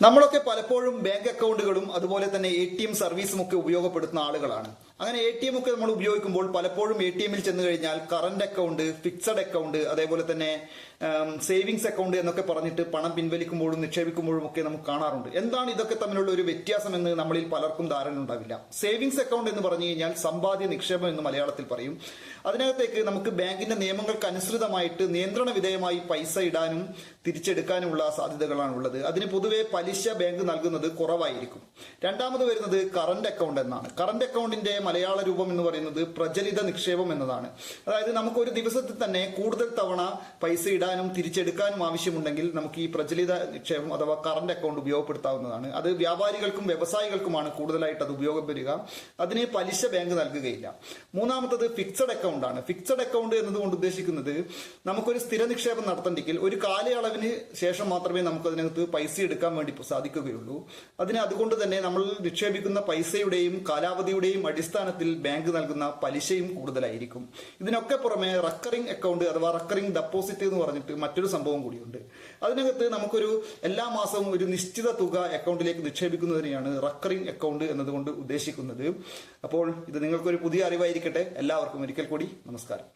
നമ്മളൊക്കെ പലപ്പോഴും ബാങ്ക് അക്കൗണ്ടുകളും അതുപോലെ തന്നെ എ സർവീസും ഒക്കെ ഉപയോഗപ്പെടുത്തുന്ന ആളുകളാണ്. അങ്ങനെ എ ടി എം ഒക്കെ നമ്മൾ ഉപയോഗിക്കുമ്പോൾ പലപ്പോഴും എ ടി എമ്മിൽ ചെന്ന് കഴിഞ്ഞാൽ കറണ്ട് അക്കൗണ്ട് ഫിക്സഡ് അക്കൗണ്ട് അതേപോലെ തന്നെ സേവിങ്സ് അക്കൗണ്ട് എന്നൊക്കെ പറഞ്ഞിട്ട് പണം പിൻവലിക്കുമ്പോഴും നിക്ഷേപിക്കുമ്പോഴും ഒക്കെ നമുക്ക് കാണാറുണ്ട്. എന്താണ് ഇതൊക്കെ തമ്മിലുള്ള ഒരു വ്യത്യാസം എന്ന് നമ്മളിൽ പലർക്കും ധാരണ ഉണ്ടാവില്ല. സേവിങ്സ് അക്കൗണ്ട് എന്ന് പറഞ്ഞു കഴിഞ്ഞാൽ സമ്പാദ്യ നിക്ഷേപം എന്ന് മലയാളത്തിൽ പറയും. അതിനകത്തേക്ക് നമുക്ക് ബാങ്കിന്റെ നിയമങ്ങൾക്ക് അനുസൃതമായിട്ട് നിയന്ത്രണ വിധേയമായി പൈസ ഇടാനും തിരിച്ചെടുക്കാനുമുള്ള സാധ്യതകളാണ് ഉള്ളത്. അതിന് പൊതുവെ പലിശ ബാങ്ക് നൽകുന്നത് കുറവായിരിക്കും. രണ്ടാമത് വരുന്നത് കറണ്ട് അക്കൗണ്ട് എന്നാണ്. കറണ്ട് അക്കൗണ്ടിന്റെ മലയാള രൂപം എന്ന് പറയുന്നത് പ്രചലിത നിക്ഷേപം എന്നതാണ്. അതായത് നമുക്ക് ഒരു ദിവസത്തിൽ തന്നെ കൂടുതൽ തവണ പൈസ ഇടാനും തിരിച്ചെടുക്കാനും ആവശ്യമുണ്ടെങ്കിൽ നമുക്ക് ഈ പ്രചലിത നിക്ഷേപം അഥവാ കറണ്ട് അക്കൗണ്ട് ഉപയോഗപ്പെടുത്താവുന്നതാണ്. അത് വ്യാപാരികൾക്കും വ്യവസായികൾക്കുമാണ് കൂടുതലായിട്ട് അത് ഉപയോഗം വരിക. അതിന് പലിശ ബാങ്ക് നൽകുകയില്ല. മൂന്നാമത്തത് ഫിക്സഡ് അക്കൗണ്ട് ആണ്. ഫിക്സഡ് അക്കൗണ്ട് എന്നതുകൊണ്ട് ഉദ്ദേശിക്കുന്നത് നമുക്കൊരു സ്ഥിര നിക്ഷേപം നടത്തണ്ടെങ്കിൽ ഒരു കാലയളവിന് ശേഷം മാത്രമേ നമുക്ക് അതിനകത്ത് പൈസ എടുക്കാൻ വേണ്ടി സാധിക്കുകയുള്ളൂ. അതിന് അതുകൊണ്ട് തന്നെ നമ്മൾ നിക്ഷേപിക്കുന്ന പൈസയുടെയും കാലാവധിയുടെയും അടിസ്ഥാനത്തിൽ ബാങ്ക് നൽകുന്ന പലിശയും കൂടുതലായിരിക്കും. ഇതിനൊക്കെ പുറമെ റക്കറിംഗ് അക്കൗണ്ട് അഥവാ റക്കറിംഗ് ഡെപ്പോസിറ്റ് എന്ന് പറഞ്ഞിട്ട് മറ്റൊരു സംഭവം കൂടിയുണ്ട്. അതിനകത്ത് നമുക്കൊരു എല്ലാ മാസവും ഒരു നിശ്ചിത തുക അക്കൗണ്ടിലേക്ക് നിക്ഷേപിക്കുന്നതിനെയാണ് റക്കറിംഗ് അക്കൗണ്ട് എന്നതുകൊണ്ട് ഉദ്ദേശിക്കുന്നത്. അപ്പോൾ ഇത് നിങ്ങൾക്കൊരു പുതിയ അറിവായിരിക്കട്ടെ. എല്ലാവർക്കും ഒരിക്കൽ കൂടി നമസ്കാരം.